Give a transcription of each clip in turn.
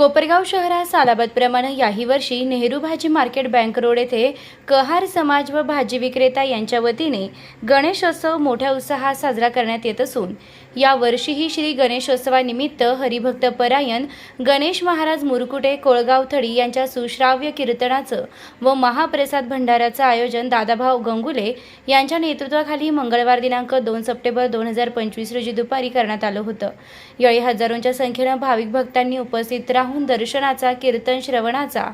कोपरगाव शहरात सालाबादप्रमाणे याही वर्षी नेहरू भाजी मार्केट बँक रोड येथे कहार समाज व भाजी विक्रेता यांच्या वतीने गणेशोत्सव मोठ्या उत्साहात साजरा करण्यात येत असून या वर्षीही श्री गणेशोत्सवानिमित्त हरिभक्त परायण गणेश महाराज मुरकुटे कोळगाव थडी यांच्या सुश्राव्य कीर्तनाचं व महाप्रसाद भंडाऱ्याचं आयोजन दादाभाऊ गंगुले यांच्या नेतृत्वाखाली मंगळवार दिनांक दोन सप्टेंबर दोन हजार पंचवीस रोजी दुपारी करण्यात आलं होतं. यावेळी हजारोंच्या संख्येनं भाविक भक्तांनी उपस्थित राहून दर्शनाचा कीर्तन श्रवणाचा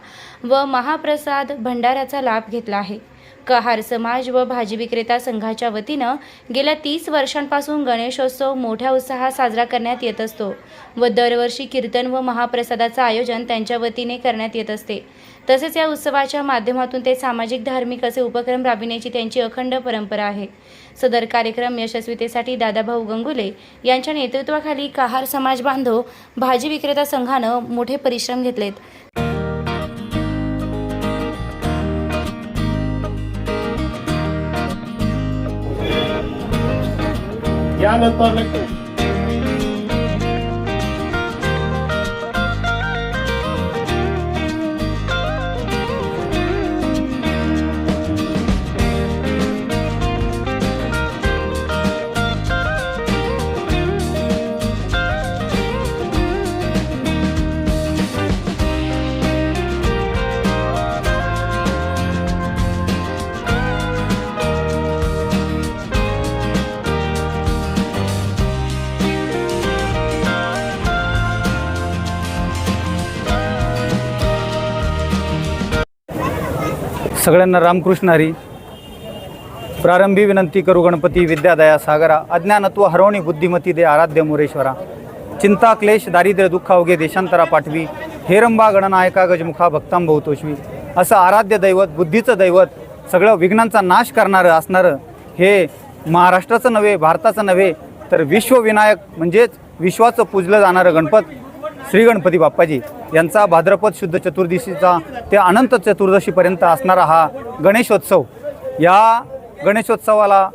व महाप्रसाद भंडाऱ्याचा लाभ घेतला आहे. कहार समाज व भाजी विक्रेता संघाच्या वतीनं गेल्या तीस वर्षांपासून गणेशोत्सव मोठ्या उत्साहात साजरा करण्यात येत असतो व दरवर्षी कीर्तन व महाप्रसादाचं आयोजन त्यांच्या वतीने करण्यात येत असते. तसेच या उत्सवाच्या माध्यमातून ते सामाजिक धार्मिक असे उपक्रम राबविण्याची त्यांची अखंड परंपरा आहे. सदर कार्यक्रम यशस्वीतेसाठी दादाभाऊ गंगुले यांच्या नेतृत्वाखाली कहार समाज बांधव भाजी विक्रेता संघानं मोठे परिश्रम घेतलेत. Gallant सगळ्यांना रामकृष्ण हरी प्रारंभी विनंती करू गणपती विद्यादया सागरा. अज्ञानत्व हरवणी बुद्धिमती दे आराध्य मोरेश्वरा. चिंता क्लेश दारिद्र्य दुःख अवघे देशांतरा पाठवी. हेरंबा गणनायका गजमुखा भक्तां बहुतोषवी असं आराध्य दैवत बुद्धीचं दैवत सगळं विघ्नांचा नाश करणारं असणारं हे महाराष्ट्राचं नव्हे भारताचं नव्हे तर विश्वविनायक म्हणजेच विश्वाचं पूजलं जाणारं गणपत श्री गणपती बाप्पाजी. यांचा भाद्रपद शुद्ध चतुर्दशीचा ते अनंत चतुर्दशीपर्यंत असणारा हा गणेशोत्सव. या गणेशोत्सवाला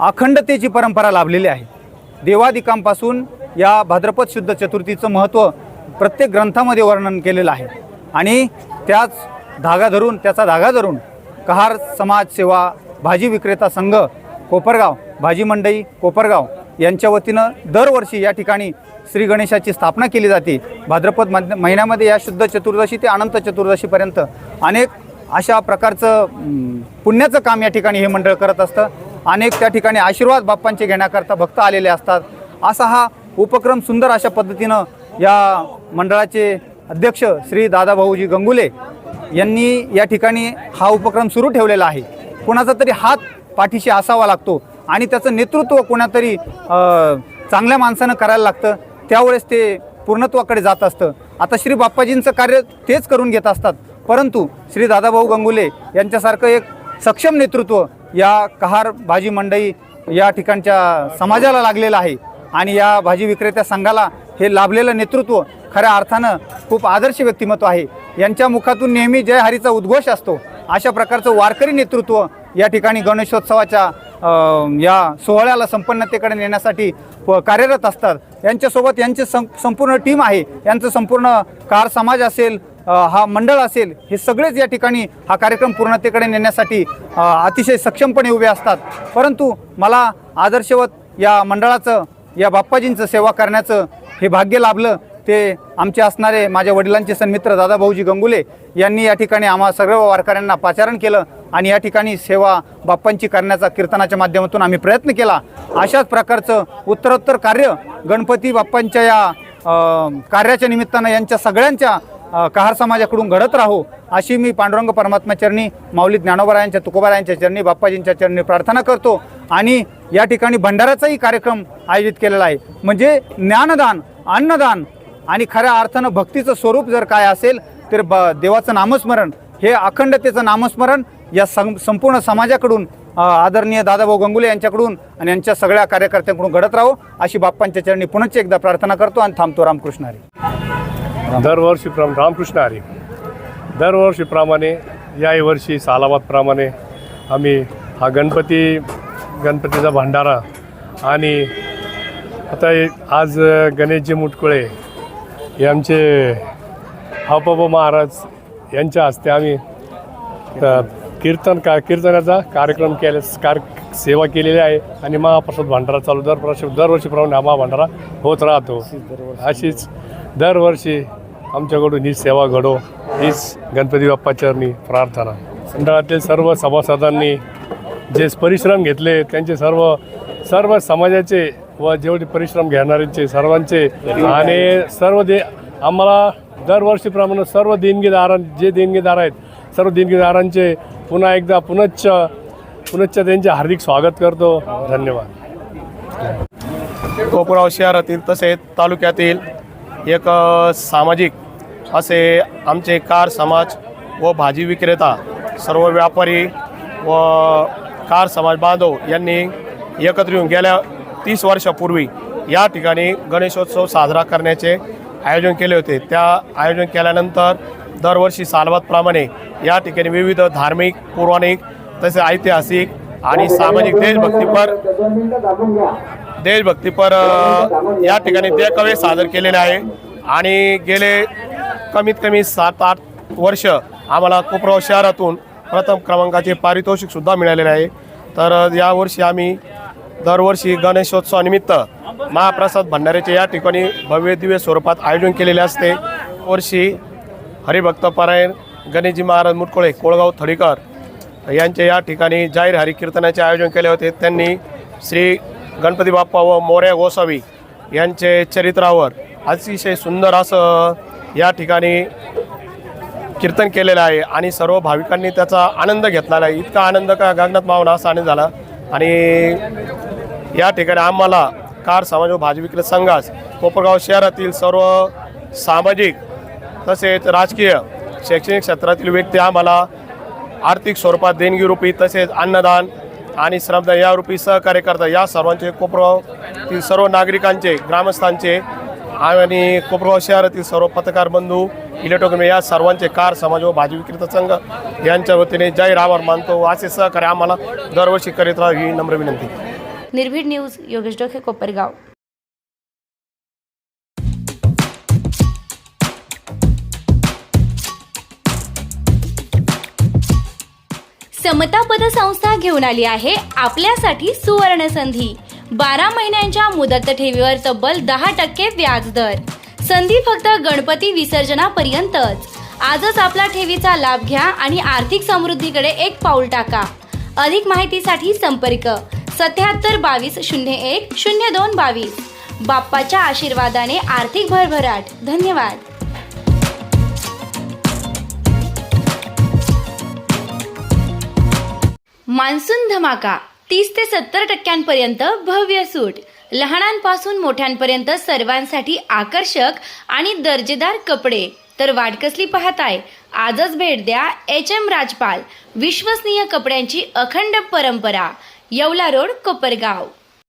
अखंडतेची परंपरा लाभलेली आहे. देवादिकांपासून या भाद्रपद शुद्ध चतुर्थीचं महत्त्व प्रत्येक ग्रंथामध्ये वर्णन केलेलं आहे. आणि त्याच धागा धरून त्याचा धागा धरून कहार समाजसेवा भाजी विक्रेता संघ कोपरगाव भाजी मंडई कोपरगाव यांच्या वतीनं दरवर्षी या ठिकाणी श्री गणेशाची स्थापना केली जाते. भाद्रपद महिन्यामध्ये या शुद्ध चतुर्दशी ते अनंत चतुर्दशीपर्यंत अनेक अशा प्रकारचं पुण्याचं काम या ठिकाणी हे मंडळ करत असतं. अनेक त्या ठिकाणी आशीर्वाद बाप्पांचे घेण्याकरता भक्त आलेले असतात. असा हा उपक्रम सुंदर अशा पद्धतीनं या मंडळाचे अध्यक्ष श्री दादाभाऊजी गंगुले यांनी या ठिकाणी हा उपक्रम सुरू ठेवलेला आहे. कोणाचा तरी हात पाठीशी असावा लागतो. आणि त्याचं नेतृत्व कोणातरी चांगल्या माणसानं करायला लागतं त्यावेळेस ते पूर्णत्वाकडे जात असतं. आता श्री बाप्पाजींचं कार्य तेच करून घेत असतात. परंतु श्री दादाभाऊ गंगुले यांच्यासारखं एक सक्षम नेतृत्व या कहार भाजी मंडई या ठिकाणच्या समाजाला लागलेलं आहे. आणि या भाजी विक्रेत्या संघाला हे लाभलेलं नेतृत्व खऱ्या अर्थानं खूप आदर्श व्यक्तिमत्व आहे. यांच्या मुखातून नेहमी जय हरीचा उद्घोष असतो. अशा प्रकारचं वारकरी नेतृत्व या ठिकाणी गणेशोत्सवाच्या या सोहळ्याला संपन्नतेकडे नेण्यासाठी कार्यरत असतात. यांच्यासोबत यांचे सं संपूर्ण टीम आहे. यांचं संपूर्ण कार समाज असेल हा मंडळ असेल हे सगळेच या ठिकाणी हा कार्यक्रम पूर्णतेकडे नेण्यासाठी अतिशय सक्षमपणे उभे असतात. परंतु मला आदर्शवत या मंडळाचं या बाप्पाजींचं सेवा करण्याचं हे भाग्य लाभलं. ते आमचे असणारे माझ्या वडिलांचे सन्मित्र दादाभाऊजी गंगुले यांनी या ठिकाणी आम्हा सर्व वारकऱ्यांना पाचारण केलं आणि या ठिकाणी सेवा बाप्पांची करण्याचा कीर्तनाच्या माध्यमातून आम्ही प्रयत्न केला. अशाच प्रकारचं उत्तरोत्तर कार्य गणपती बाप्पांच्या या कार्याच्या निमित्तानं यांच्या सगळ्यांच्या कहार समाजाकडून घडत राहो अशी मी पांडुरंग परमात्मा चरणी माऊली ज्ञानोबरायांच्या तुकोबारायांच्या चरणी बाप्पाजींच्या चरणी प्रार्थना करतो आणि या ठिकाणी भंडाराचाही कार्यक्रम आयोजित केलेला आहे. म्हणजे ज्ञानदान अन्नदान आणि खऱ्या अर्थानं भक्तीचं स्वरूप जर काय असेल तर ब देवाचं नामस्मरण हे अखंडतेचं नामस्मरण या सं संपूर्ण समाजाकडून आदरणीय दादाभाऊ गंगुले यांच्याकडून आणि यांच्या सगळ्या कार्यकर्त्यांकडून घडत राहो अशी बाप्पांच्या चरणी पुनश्च एकदा प्रार्थना करतो आणि थांबतो रामकृष्ण हरी. दरवर्षी प्रम रामकृष्ण हरी. दरवर्षीप्रमाणे याही वर्षी सालाबादप्रमाणे आम्ही हा गणपती गणपतीचा भंडारा आणि आता आज गणेशजी मुटकुळे हे आमचे हापाबा महाराज यांच्या हस्ते आम्ही कीर्तन का कीर्तनाचा कार्यक्रम केले कार सेवा केलेली आहे. आणि महाप्रसाद भंडारा चालू दरवर्षी दरवर्षीप्रमाणे हा महाभांडारा होत राहतो. अशीच दरवर्षी आमच्याकडून ही सेवा घडो हीच गणपती बाप्पा चरणी प्रार्थना. मंडळातील सर्व सभासदांनी जे परिश्रम घेतले त्यांचे सर्व सर्व समाजाचे व जेवढे परिश्रम घेणाऱ्यांचे सर्वांचे आणि सर्व दे आम्हाला दरवर्षीप्रमाणे सर्व देणगीदारां जे देणगीदार आहेत सर्व देणगीदारांचे पुन्हा एकदा पुनश्च पुनश्च त्यांचे हार्दिक स्वागत करतो. धन्यवाद. कोपराव शहरातील तसेच तालुक्यातील एक सामाजिक असे आमचे कार समाज व भाजी विक्रेता सर्व व्यापारी व कार समाज बांधव यांनी एकत्र येऊन गेल्या तीस वर्षापूर्वी या ठिकाणी गणेशोत्सव साजरा करण्याचे आयोजन केले होते. त्या आयोजन केल्यानंतर दरवर्षी सालवतप्रमाणे या ठिकाणी विविध धार्मिक पौराणिक तसेच ऐतिहासिक आणि सामाजिक देशभक्तीपर देशभक्तीपर या ठिकाणी देखावे सादर केलेले आहे. आणि गेले कमीत कमी सात आठ वर्ष आम्हाला कोपराव शहरातून प्रथम क्रमांकाचे पारितोषिकसुद्धा मिळालेले आहे. तर यावर्षी आम्ही दरवर्षी गणेशोत्सवानिमित्त महाप्रसाद भंडाऱ्याचे या ठिकाणी भव्य दिव्य स्वरूपात आयोजन केलेले असते. वर्षी हरिभक्तपरायण गणेशजी महाराज मुटकोळे कोळगाव थडीकर यांचे या ठिकाणी जाहीर हरिकीर्तनाचे आयोजन केले होते. त्यांनी श्री गणपती बाप्पा व मोर्या गोसावी यांचे चरित्रावर अतिशय सुंदर असं या ठिकाणी कीर्तन केलेलं आहे आणि सर्व भाविकांनी त्याचा आनंद घेतलेला आहे इतका आनंद का गगनात मावना असा आनंद झाला. आणि या ठिकाणी आम्हाला कार समाज व भाजी विक्रेत संघास कोपरगाव शहरातील सर्व सामाजिक तसेच राजकीय शैक्षणिक क्षेत्रातील व्यक्ती आम्हाला आर्थिक स्वरूपात देणगीरूपी तसेच अन्नदान आणि श्रमदान यारूपी सहकार्य करतात. या सर्वांचे कोपरगावतील सर्व नागरिकांचे ग्रामस्थांचे आणि कोपरगाव शहरातील सर्व पत्रकार बंधू इलेक्ट्रॉनिक या सर्वांचे कार समाज व भाजी विक्रेता संघ यांच्या वतीने जाहीर आभार मानतो. असे सहकार्य आम्हाला दरवर्षी करीत राहा ही नम्र विनंती. निर्भीड न्यूज योगेश डोके कोपरगाव. समता पतसंस्था घेऊन आली आहे आपल्यासाठी सुवर्ण संधी. बारा महिन्यांच्या मुदत ठेवीवर तब्बल दहा टक्के व्याज दर. संधी फक्त गणपती विसर्जनापर्यंतच. आजच आपला ठेवीचा लाभ घ्या आणि आर्थिक समृद्धीकडे एक पाऊल टाका. अधिक माहितीसाठी संपर्क सत्याहत्तर बावीस शून्य एक शून्य दोन बावीस. बाप्पाच्या आशीर्वादाने आर्थिक भरभराट. धन्यवाद. मान्सून धमाका. तीस ते सत्तर टक्क्यांपर्यंत भव्य सूट. लहानांपासून मोठ्यांपर्यंत सर्वांसाठी आकर्षक आणि दर्जेदार कपडे. तर वाट कसली पाहताय आजच भेट द्या एच एम राजपाल. विश्वसनीय कपड्यांची अखंड परंपरा. येवला रोड कोपरगाव.